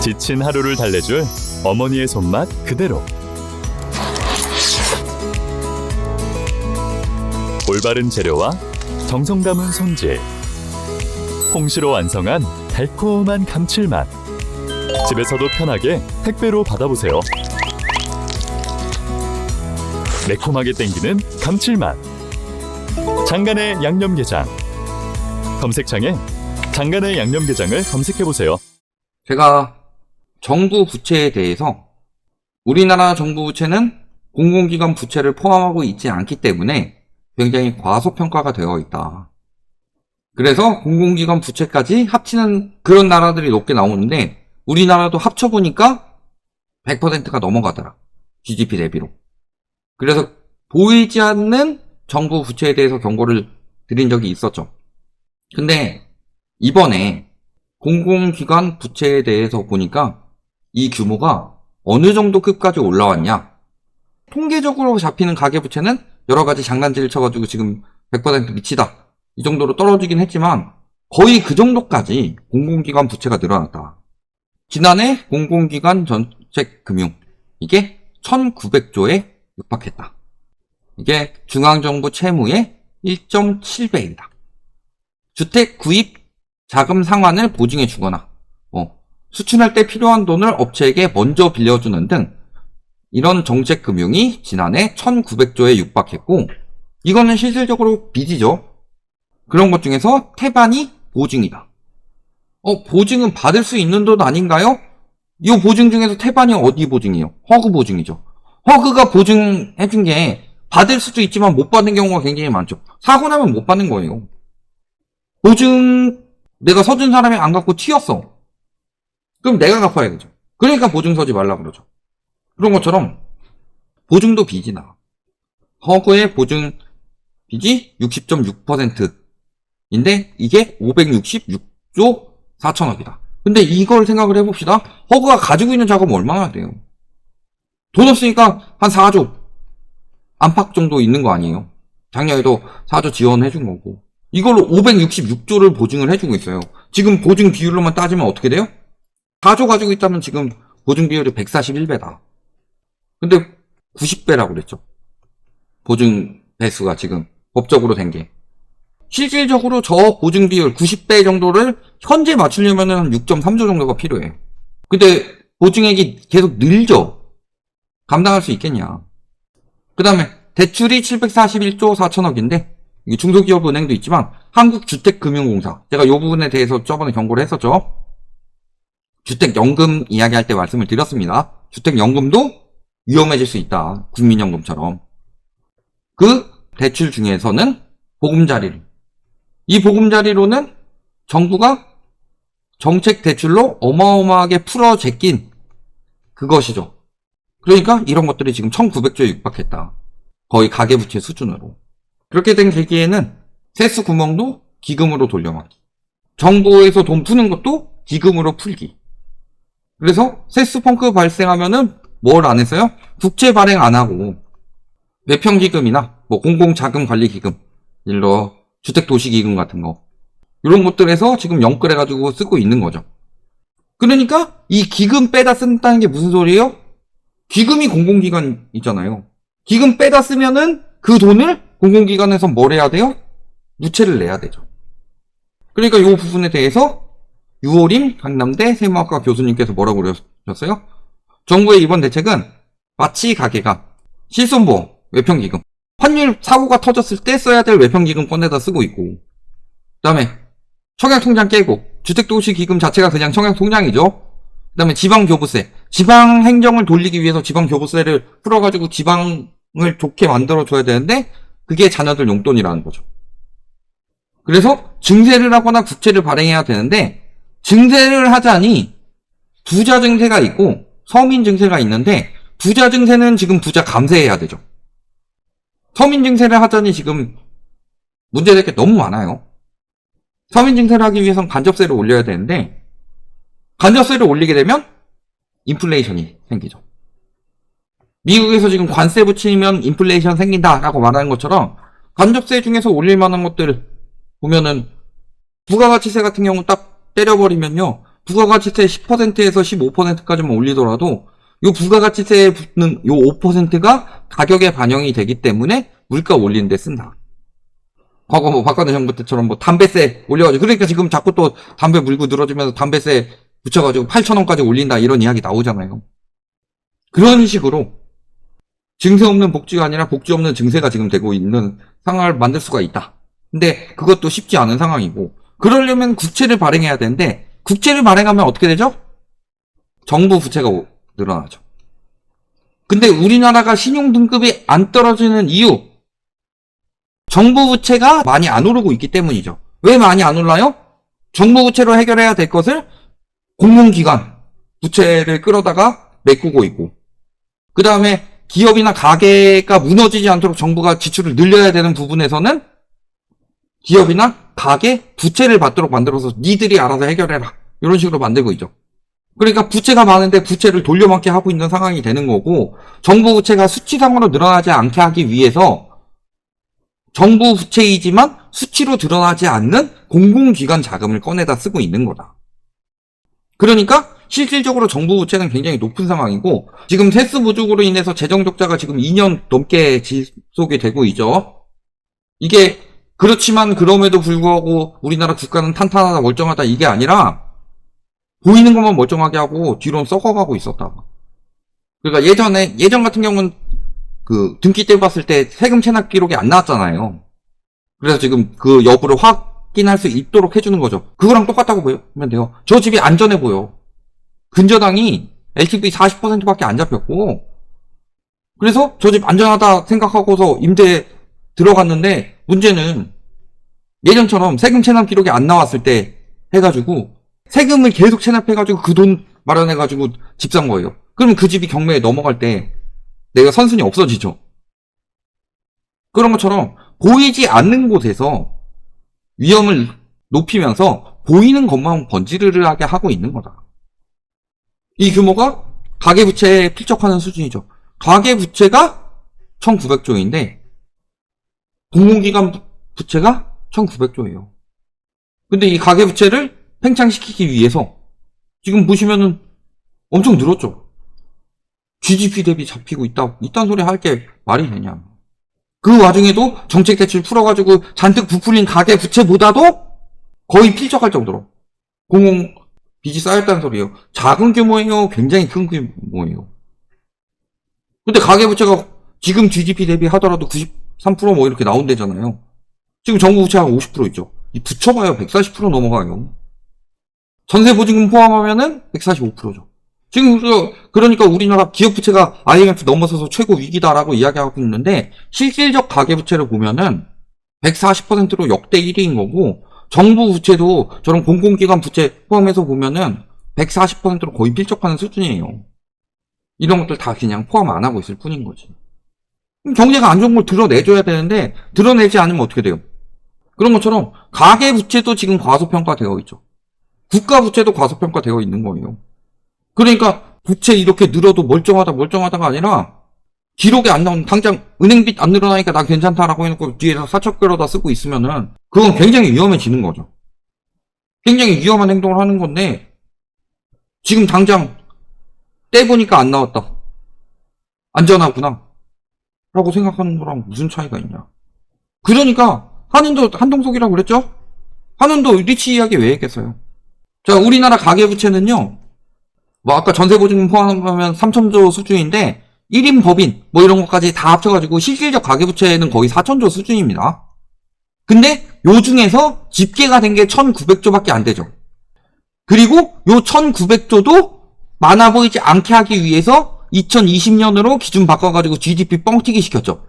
지친 하루를 달래줄 어머니의 손맛 그대로. 올바른 재료와 정성 담은 손질. 홍시로 완성한 달콤한 감칠맛. 집에서도 편하게 택배로 받아보세요. 매콤하게 땡기는 감칠맛. 장간의 양념게장. 검색창에 장간의 양념게장을 검색해보세요. 제가 정부 부채에 대해서 우리나라 정부 부채는 공공기관 부채를 포함하고 있지 않기 때문에 굉장히 과소평가가 되어 있다. 그래서 공공기관 부채까지 합치는 그런 나라들이 높게 나오는데 우리나라도 합쳐보니까 100%가 넘어가더라. GDP 대비로. 그래서 보이지 않는 정부 부채에 대해서 경고를 드린 적이 있었죠. 근데 이번에 공공기관 부채에 대해서 보니까 이 규모가 어느 정도 급까지 올라왔냐. 통계적으로 잡히는 가계부채는 여러 가지 장난질을 쳐가지고 지금 100% 미치다. 이 정도로 떨어지긴 했지만 거의 그 정도까지 공공기관 부채가 늘어났다. 지난해 공공기관 전체 금융 이게 1900조에 육박했다. 이게 중앙정부 채무의 1.7배이다. 주택 구입 자금 상환을 보증해 주거나 어, 수출할 때 필요한 돈을 업체에게 먼저 빌려주는 등 이런 정책 금융이 지난해 1900조에 육박했고 이거는 실질적으로 빚이죠. 그런 것 중에서 태반이 보증이다. 어, 보증은 받을 수 있는 돈 아닌가요? 이 보증 중에서 태반이 어디 보증이에요? 허그 보증이죠. 허그가 보증해준 게 받을 수도 있지만 못 받는 경우가 굉장히 많죠. 사고 나면 못 받는 거예요. 보증 내가 서준 사람이 안 갖고 튀었어. 그럼 내가 갚아야겠죠. 그러니까 보증 서지 말라 그러죠. 그런 것처럼 보증도 빚이 나. 허그의 보증 빚이 60.6%인데 이게 566조 4천억이다. 근데 이걸 생각을 해봅시다. 허그가 가지고 있는 자금 얼마나 돼요? 돈 없으니까 한 4조 안팎 정도 있는 거 아니에요? 작년에도 4조 지원해준 거고. 이걸로 566조를 보증을 해주고 있어요. 지금 보증 비율로만 따지면 어떻게 돼요? 4조 가지고 있다면 지금 보증 비율이 141배다. 근데 90배라고 그랬죠. 보증 배수가 지금 법적으로 된 게. 실질적으로 저 보증 비율 90배 정도를 현재 맞추려면 한 6.3조 정도가 필요해. 근데 보증액이 계속 늘죠. 감당할 수 있겠냐. 그 다음에 대출이 741조 4천억인데 이게 중소기업 은행도 있지만 한국주택금융공사 제가 이 부분에 대해서 저번에 경고를 했었죠. 주택연금 이야기할 때 말씀을 드렸습니다. 주택연금도 위험해질 수 있다. 국민연금처럼. 그 대출 중에서는 보금자리를. 이 보금자리로는 정부가 정책 대출로 어마어마하게 풀어 제낀 그것이죠. 그러니까 이런 것들이 지금 1900조에 육박했다. 거의 가계부채 수준으로. 그렇게 된 계기에는 세수 구멍도 기금으로 돌려막기. 정부에서 돈 푸는 것도 기금으로 풀기. 그래서 세수 펑크 발생하면은 뭘 안 했어요? 국채 발행 안 하고 외평기금이나 뭐 공공자금관리기금, 일러 주택도시기금 같은 거 이런 것들에서 지금 연끌해가지고 쓰고 있는 거죠. 그러니까 이 기금 빼다 쓴다는 게 무슨 소리예요? 기금이 공공기관 있잖아요. 기금 빼다 쓰면은 그 돈을 공공기관에서 뭘 해야 돼요? 무채를 내야 되죠. 그러니까 이 부분에 대해서 유호림 강남대 세무학과 교수님께서 뭐라고 그러셨어요? 정부의 이번 대책은 마치 가게가 실손보험, 외평기금, 환율 사고가 터졌을 때 써야 될 외평기금 꺼내다 쓰고 있고 그 다음에 청약통장 깨고 주택도시기금 자체가 그냥 청약통장이죠. 그 다음에 지방교부세, 지방행정을 돌리기 위해서 지방교부세를 풀어가지고 지방을 좋게 만들어줘야 되는데 그게 자녀들 용돈이라는 거죠. 그래서 증세를 하거나 국채를 발행해야 되는데 증세를 하자니 부자 증세가 있고 서민 증세가 있는데 부자 증세는 지금 부자 감세해야 되죠. 서민 증세를 하자니 지금 문제될 게 너무 많아요. 서민 증세를 하기 위해선 간접세를 올려야 되는데 간접세를 올리게 되면 인플레이션이 생기죠. 미국에서 지금 관세 붙이면 인플레이션 생긴다라고 말하는 것처럼 간접세 중에서 올릴 만한 것들 보면은 부가가치세 같은 경우 딱 때려버리면요. 부가가치세 10%에서 15%까지만 올리더라도 요 부가가치세에 붙는 요 5%가 가격에 반영이 되기 때문에 물가 올리는 데 쓴다. 과거 뭐 박근혜 정부 때처럼 뭐 담배세 올려가지고 그러니까 지금 자꾸 또 담배 물고 늘어지면서 담배세 붙여가지고 8천 원까지 올린다 이런 이야기 나오잖아요. 그런 식으로 증세 없는 복지가 아니라 복지 없는 증세가 지금 되고 있는 상황을 만들 수가 있다. 근데 그것도 쉽지 않은 상황이고 그러려면 국채를 발행해야 되는데 국채를 발행하면 어떻게 되죠? 정부 부채가 오- 늘어나죠. 근데 우리나라가 신용 등급이 안 떨어지는 이유 정부 부채가 많이 안 오르고 있기 때문이죠. 왜 많이 안 올라요? 정부 부채로 해결해야 될 것을 공공기관 부채를 끌어다가 메꾸고 있고 그 다음에 기업이나 가게가 무너지지 않도록 정부가 지출을 늘려야 되는 부분에서는 기업이나 가게 부채를 받도록 만들어서 니들이 알아서 해결해라 이런 식으로 만들고 있죠. 그러니까 부채가 많은데 부채를 돌려막기 하고 있는 상황이 되는 거고 정부 부채가 수치상으로 늘어나지 않게 하기 위해서 정부 부채이지만 수치로 드러나지 않는 공공기관 자금을 꺼내다 쓰고 있는 거다. 그러니까 실질적으로 정부 부채는 굉장히 높은 상황이고 지금 세스 부족으로 인해서 재정 적자가 지금 2년 넘게 지속이 되고 있죠. 이게 그렇지만 그럼에도 불구하고 우리나라 국가는 탄탄하다 멀쩡하다 이게 아니라 보이는 것만 멀쩡하게 하고 뒤로는 썩어가고 있었다. 그러니까 예전에 예전 같은 경우는 그 등기 때 봤을 때 세금 체납 기록이 안 나왔잖아요. 그래서 지금 그 여부를 확인할 수 있도록 해주는 거죠. 그거랑 똑같다고 보면 돼요. 저 집이 안전해 보여. 근저당이 LTV 40%밖에 안 잡혔고, 그래서 저 집 안전하다 생각하고서 임대 들어갔는데, 문제는 예전처럼 세금 체납 기록이 안 나왔을 때 해가지고, 세금을 계속 체납해가지고 그 돈 마련해가지고 집 산 거예요. 그러면 그 집이 경매에 넘어갈 때 내가 선순위 없어지죠. 그런 것처럼 보이지 않는 곳에서 위험을 높이면서 보이는 것만 번지르르하게 하고 있는 거다. 이 규모가 가계부채에 필적하는 수준이죠. 가계부채가 1900조인데 공공기관 부- 부채가 1900조예요. 근데 이 가계부채를 팽창시키기 위해서 지금 보시면은 엄청 늘었죠. GDP 대비 잡히고 있다. 이딴 소리 할 게 말이 되냐. 그 와중에도 정책 대출 풀어가지고 잔뜩 부풀린 가계 부채보다도 거의 필적할 정도로 공공 빚이 쌓였다는 소리예요. 작은 규모예요. 굉장히 큰 규모예요. 근데 가계 부채가 지금 GDP 대비 하더라도 93%뭐 이렇게 나온대잖아요. 지금 정부 부채가 50% 있죠. 이 붙여봐요. 140% 넘어가요. 전세 보증금 포함하면은 145%죠. 지금 그- 그러니까 우리나라 기업 부채가 IMF 넘어서서 최고 위기다라고 이야기하고 있는데 실질적 가계 부채를 보면은 140%로 역대 1위인 거고 정부 부채도 저런 공공기관 부채 포함해서 보면은 140%로 거의 필적하는 수준이에요. 이런 것들 다 그냥 포함 안 하고 있을 뿐인 거지. 경제가 안 좋은 걸 드러내줘야 되는데 드러내지 않으면 어떻게 돼요? 그런 것처럼 가계 부채도 지금 과소평가되어 있죠. 국가 부채도 과소평가되어 있는 거예요. 그러니까 부채 이렇게 늘어도 멀쩡하다 멀쩡하다가 아니라 기록에 안 나오는 당장 은행빚 안 늘어나니까 나 괜찮다라고 해놓고 뒤에서 사척 끌어다 쓰고 있으면은 그건 굉장히 위험해지는 거죠. 굉장히 위험한 행동을 하는 건데 지금 당장 떼보니까 안 나왔다. 안전하구나. 라고 생각하는 거랑 무슨 차이가 있냐. 그러니까 한은도 한동석이라고 그랬죠? 한은도 리치 이야기 왜 했겠어요? 자, 우리나라 가계부채는요. 뭐 아까 전세보증금 포함하면 3천조 수준인데 1인 법인 뭐 이런 것까지 다 합쳐가지고 실질적 가계부채는 거의 4천조 수준입니다. 근데 요 중에서 집계가 된 게 1,900조밖에 안 되죠. 그리고 요 1,900조도 많아 보이지 않게 하기 위해서 2020년으로 기준 바꿔가지고 GDP 뻥튀기 시켰죠.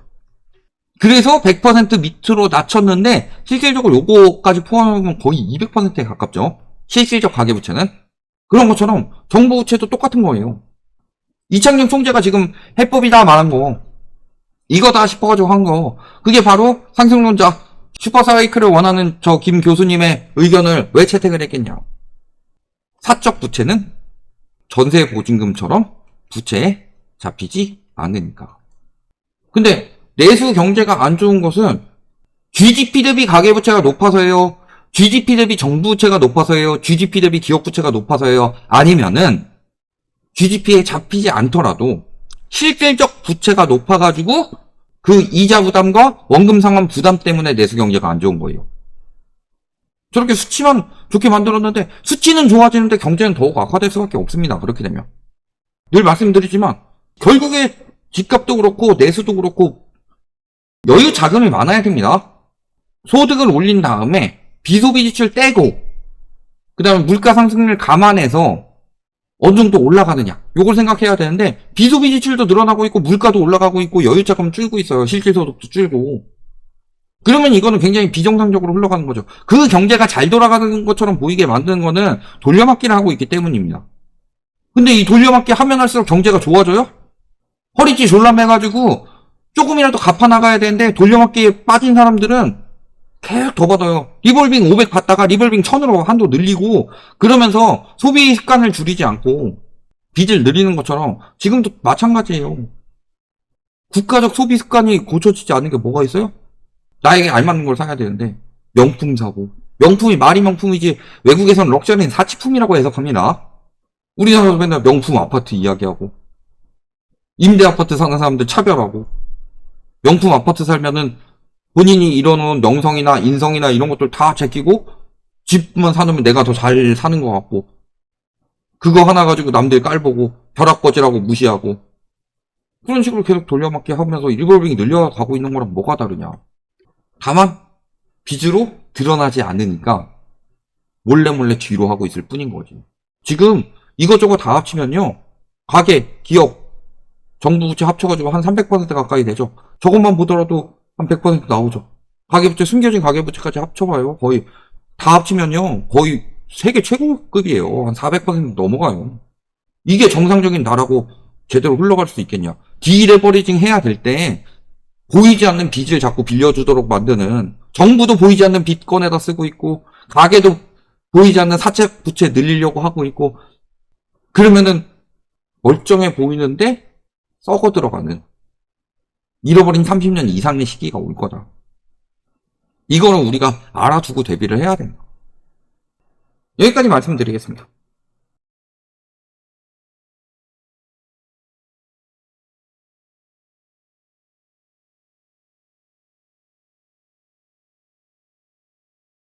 그래서 100% 밑으로 낮췄는데 실질적으로 요거까지 포함하면 거의 200%에 가깝죠. 실질적 가계부채는. 그런 것처럼 정부 부채도 똑같은 거예요. 이창용 총재가 지금 해법이다 말한 거 이거다 싶어가지고 한 거 그게 바로 상승론자 슈퍼사이클을 원하는 저 김 교수님의 의견을 왜 채택을 했겠냐 사적 부채는 전세 보증금처럼 부채에 잡히지 않으니까 근데 내수 경제가 안 좋은 것은 GDP 대비 가계부채가 높아서예요 GDP 대비 정부 부채가 높아서예요? GDP 대비 기업 부채가 높아서예요? 아니면은 GDP에 잡히지 않더라도 실질적 부채가 높아가지고 그 이자 부담과 원금 상환 부담 때문에 내수 경제가 안 좋은 거예요. 저렇게 수치만 좋게 만들었는데 수치는 좋아지는데 경제는 더욱 악화될 수밖에 없습니다. 그렇게 되면 늘 말씀드리지만 결국에 집값도 그렇고 내수도 그렇고 여유 자금이 많아야 됩니다. 소득을 올린 다음에 비소비 지출 떼고 그 다음에 물가 상승률 감안해서 어느 정도 올라가느냐 요걸 생각해야 되는데 비소비 지출도 늘어나고 있고 물가도 올라가고 있고 여유 자금 줄고 있어요. 실질 소득도 줄고 그러면 이거는 굉장히 비정상적으로 흘러가는 거죠. 그 경제가 잘 돌아가는 것처럼 보이게 만드는 거는 돌려막기를 하고 있기 때문입니다. 근데 이 돌려막기 하면 할수록 경제가 좋아져요? 허리띠 졸라매가지고 조금이라도 갚아 나가야 되는데 돌려막기에 빠진 사람들은 계속 더 받아요. 리볼빙 500 받다가 리볼빙 1000으로 한도 늘리고 그러면서 소비 습관을 줄이지 않고 빚을 늘리는 것처럼 지금도 마찬가지예요. 국가적 소비 습관이 고쳐지지 않는 게 뭐가 있어요? 나에게 알맞는 걸 사야 되는데 명품 사고 명품이 말이 명품이지 외국에선 럭셔리는 사치품이라고 해석합니다. 우리 나라도 맨날 명품 아파트 이야기하고 임대 아파트 사는 사람들 차별하고 명품 아파트 살면은 본인이 이뤄놓은 명성이나 인성이나 이런 것들 다 제끼고 집만 사놓으면 내가 더 잘 사는 것 같고 그거 하나 가지고 남들 깔보고 벼락거지라고 무시하고 그런 식으로 계속 돌려막기 하면서 리볼빙이 늘려가고 있는 거랑 뭐가 다르냐. 다만 빚으로 드러나지 않으니까 몰래 몰래 뒤로 하고 있을 뿐인 거지. 지금 이것저것 다 합치면요 가계, 기업, 정부 부채 합쳐가지고 한 300% 가까이 되죠 저것만 보더라도 한 100% 나오죠. 가계부채, 숨겨진 가계부채까지 합쳐봐요. 거의, 다 합치면요. 거의 세계 최고급이에요. 한 400% 넘어가요. 이게 정상적인 나라고 제대로 흘러갈 수 있겠냐. 디레버리징 해야 될 때, 보이지 않는 빚을 자꾸 빌려주도록 만드는, 정부도 보이지 않는 빚 꺼내다 쓰고 있고, 가게도 보이지 않는 사채 부채 늘리려고 하고 있고, 그러면은, 멀쩡해 보이는데, 썩어 들어가는, 잃어버린 30년 이상의 시기가 올 거다. 이거는 우리가 알아두고 대비를 해야 된다. 여기까지 말씀드리겠습니다.